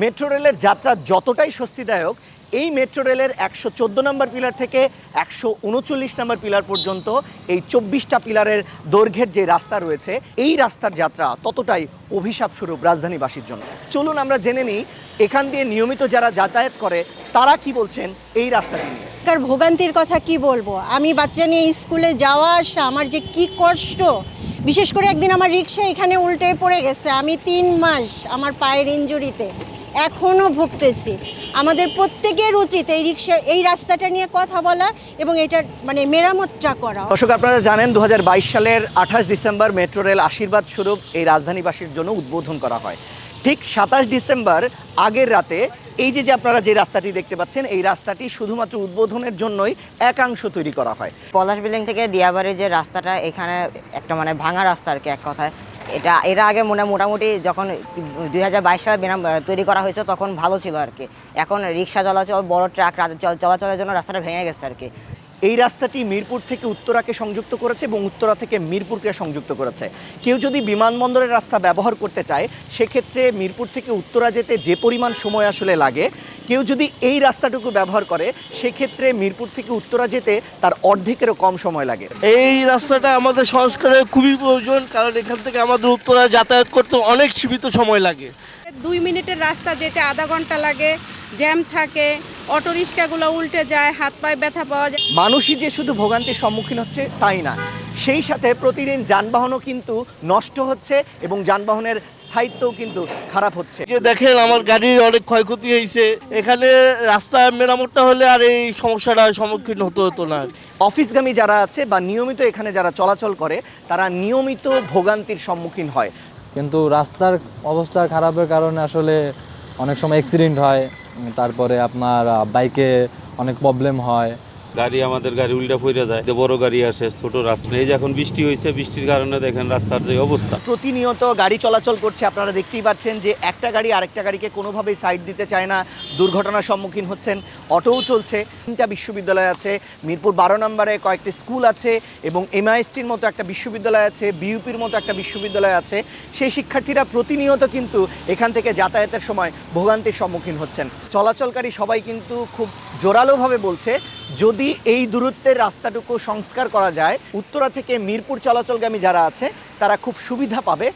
Metro রেলের যাত্রা যতটাই স্বস্তিদায়ক, এই মেট্রো রেলের একশো চোদ্দ নম্বর পিলার থেকে একশো উনচল্লিশ নম্বর পিলার পর্যন্ত এই চব্বিশটা পিলারের দৈর্ঘ্যের যে রাস্তা রয়েছে, এই রাস্তার যাত্রা ততটাই অভিশাপ স্বরূপ রাজধানীবাসীর জন্য। চলুন আমরা জেনে নিই, এখান দিয়ে নিয়মিত যারা যাতায়াত করে, তারা কি বলছেন এই রাস্তাটি নিয়ে? ভোগান্তির কথা কি বলব? আমি বাচ্চা নিয়ে স্কুলে যাওয়া আসা, আমার যে কি কষ্ট! বিশেষ করে একদিন আমার রিক্সা এখানে উল্টে পড়ে গেছে, আমি তিন মাস আমার পায়ের ইঞ্জুরিতে এখনও ভুগতেছি। আমাদের প্রত্যেকের উচিত এই রিক্সা এই রাস্তাটা নিয়ে কথা বলা এবং এটার মানে মেরামতটা করা। দর্শক আপনারা জানেন দু হাজার বাইশ সালের আঠাশ ডিসেম্বর মেট্রো রেল আশীর্বাদ স্বরূপ এই রাজধানীবাসীর জন্য উদ্বোধন করা হয়। ঠিক সাতাশ ডিসেম্বর আগের রাতে এই যে যে আপনারা যে রাস্তাটি দেখতে পাচ্ছেন এই রাস্তাটি শুধুমাত্র উদ্বোধনের জন্যই একাংশ তৈরি করা হয়। পলাশ বিল্ডিং থেকে দিয়াবাড়ির যে রাস্তাটা এখানে একটা মানে ভাঙা রাস্তা আর কি এক কথায়। এটা, এর আগে মনে মোটামুটি যখন দুই হাজার বাইশ সালে বিনাম তৈরি করা হয়েছে, তখন ভালো ছিল আর কি। এখন রিক্সা চলাচল, বড় ট্রাক চলাচলের জন্য রাস্তাটা ভেঙে গেছে আর কি। এই রাস্তাটি মিরপুর থেকে উত্তরাকে সংযুক্ত করেছে এবং উত্তরা থেকে মিরপুরকে সংযুক্ত করেছে। কেউ যদি বিমানবন্দরের রাস্তা ব্যবহার করতে চায়, সেক্ষেত্রে মিরপুর থেকে উত্তরা যেতে যে পরিমাণ সময় আসলে লাগে কেউ যদি এই রাস্তাটুকু ব্যবহার করে সেক্ষেত্রে মিরপুর থেকে উত্তরা যেতে তার অর্ধেকেরও কম সময় লাগে। এই রাস্তাটা আমাদের সংস্কারের খুবই প্রয়োজন কারণ এখান থেকে আমাদের উত্তরা যাতায়াত করতে অনেক সীমিত সময় লাগে। দুই মিনিটের রাস্তা যেতে আধা ঘণ্টা লাগে জ্যাম থাকে অটো রিক্সাগুলো উল্টে যায় হাত পায়ে ব্যথা পাওয়া যায়। মানুষই যে শুধু ভোগান্তির সম্মুখীন হচ্ছে তাই না? সেই সাথে প্রতিদিন যানবাহনও কিন্তু নষ্ট হচ্ছে এবং যানবাহনের স্থায়িত্বও কিন্তু খারাপ হচ্ছে। যে দেখেন আমার গাড়ির অনেক ক্ষয়ক্ষতি হয়েছে। এখানে রাস্তা মেরামতটা হলে আর এই সমস্যাটার সম্মুখীন হতে হতো না অফিসগামী যারা আছে বা নিয়মিত এখানে যারা চলাচল করে তারা নিয়মিত ভোগান্তির সম্মুখীন হয়। কিন্তু রাস্তার অবস্থা খারাপের কারণে আসলে অনেক সময় অ্যাক্সিডেন্ট হয়। তারপরে আপনার বাইকে অনেক প্রবলেম হয়। গাড়ি আমাদের গাড়ি উল্টা পড়ে যায়। বড় গাড়ি আসে, ছোট রাস্তা এই যে এখন বৃষ্টি হয়েছে বৃষ্টির কারণে দেখেন রাস্তার যে অবস্থা। প্রতিনিয়ত গাড়ি চলাচল করছে, আপনারা দেখতেই পাচ্ছেন যে একটা গাড়ি আরেকটা গাড়িকে কোনোভাবেই সাইড দিতে চায় না। দুর্ঘটনার সম্মুখীন হচ্ছেন, অটোও চলছে। তিনটা বিশ্ববিদ্যালয় আছে, মিরপুর বারো নম্বরে কয়েকটি স্কুল আছে এবং এমআইএসটির মতো একটা বিশ্ববিদ্যালয় আছে বিইউপির মতো একটা বিশ্ববিদ্যালয় আছে। সেই শিক্ষার্থীরা প্রতিনিয়ত কিন্তু এখান থেকে যাতায়াতের সময় ভোগান্তির সম্মুখীন হচ্ছেন। চলাচলকারী সবাই কিন্তু খুব জোরালোভাবে বলছে যদি এই দূরত্বের রাস্তাটুকু সংস্কার করা যায়, উত্তরা থেকে মিরপুর চলাচলগামী যারা আছে, তারা খুব সুবিধা পাবে।